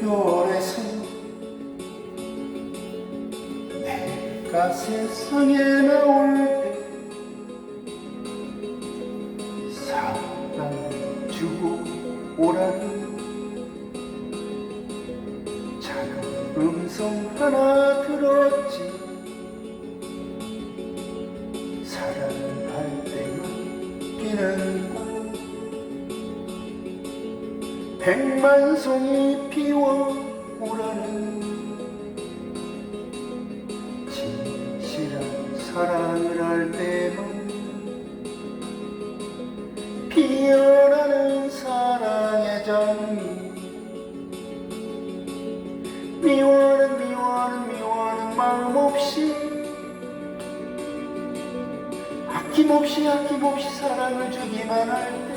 별에서 내가 세상에 나올 음성 하나 들었지. 사랑할 때만 피는 꽃 백만 송이 피워 오라는 진실한 사랑을 할 때만 미워하는 미워하는 미워하는 마음 없이 아낌없이 아낌없이 사랑을 주기만 할 때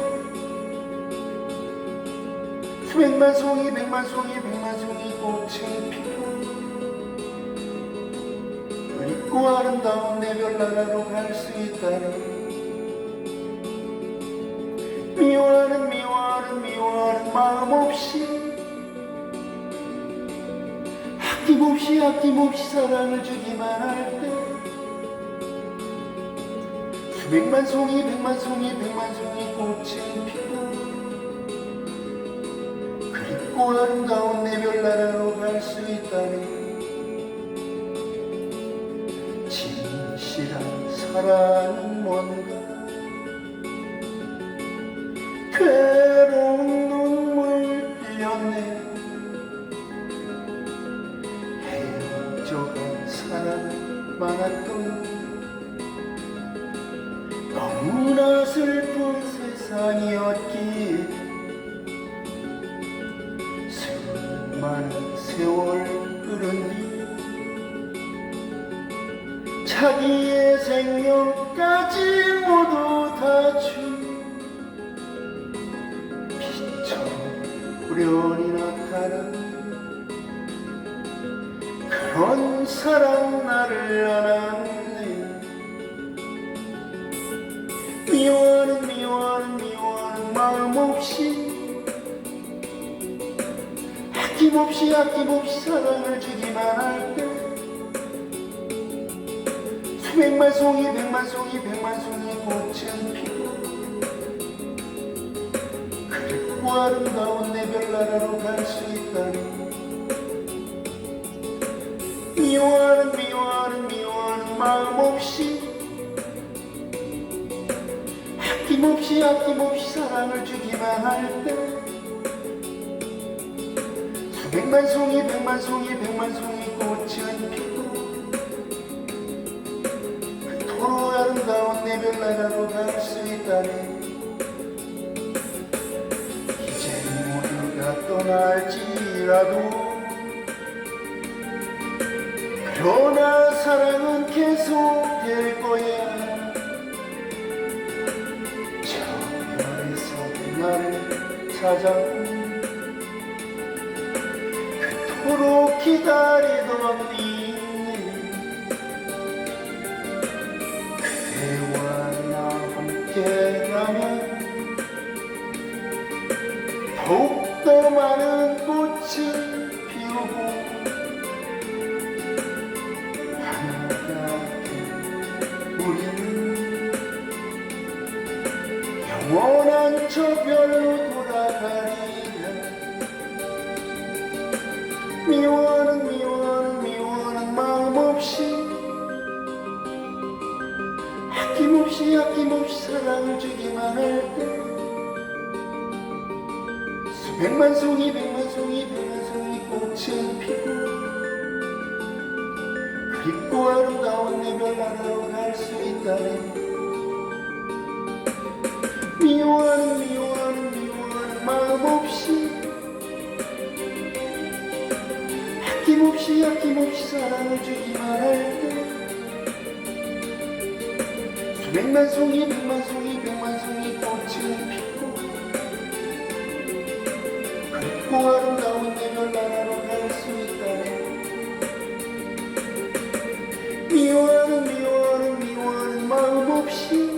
수백만 송이 백만 송이 백만 송이 꽃을 피고 그립고 아름다운 내 별 나라로 갈 수 있다니 미워하는 미워하는 미워하는 마음 없이 아낌없이 아낌없이 사랑을 주기만 할 때. 수백만 송이 백만 송이 백만 송이 꽃을 피고 그립고 아름다운 내 별나라로 갈 수 있다니 진실한 사랑은 뭔가? 괴로운 눈물 흘렸네 헤어져간 사랑 많았던 너무나 슬픈 세상이었기에 수많은 세월 흐른 뒤 자기의 생명까지 모두 다준 빛처럼 우연히 나타난 사랑 나를 안았네. 미워하는 미워하는 미워하는 마음 없이 아낌없이 아낌없이 사랑을 주기만 할 때 수백만 송이 백만 송이 백만 송이 꽃은 피고 그립고 아름다운 내 별나라로 갈 수 있다니 미워하는 미워하는 미워하는 마음 없이 아낌없이 아낌없이 사랑을 주기만 할때 수백만 송이 백만 송이 백만 송이 꽃은 피고 그토록 아름다운 내 별 나라로 갈 수 있다니. 이제 모두가 떠날지라도 그러나 사랑은 계속될 거야. 저 별에서 나를 찾아. 그토록 기다리던 니네 그대와 나 함께라면 더욱더 많은 꽃을 피우고 원한 저 별로 돌아가리라 미워하는 미워하는 미워하는 마음 없이 아낌없이 아낌없이 사랑을 주기만 할 때 수백만 송이 백만 송이 백만 송이 꽃은 피고 그립고 아름다운 내 별나라로 갈 수 있다네 끊임없이 아낌없이 사랑을 주기만 할때 백만 송이 백만 송이 백만 송이 꽃이 피고 그리고 아름다운 내걸 나라로 갈 수 있다면 미워하는 미워하는 미워하는 마음 없이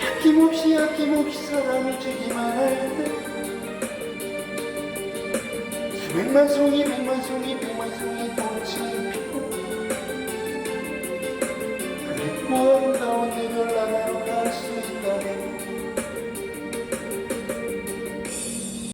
아낌없이 아낌없이 사랑을 주기만 할때 수백만 송이 백만 송이 백만 송이 꽃이 피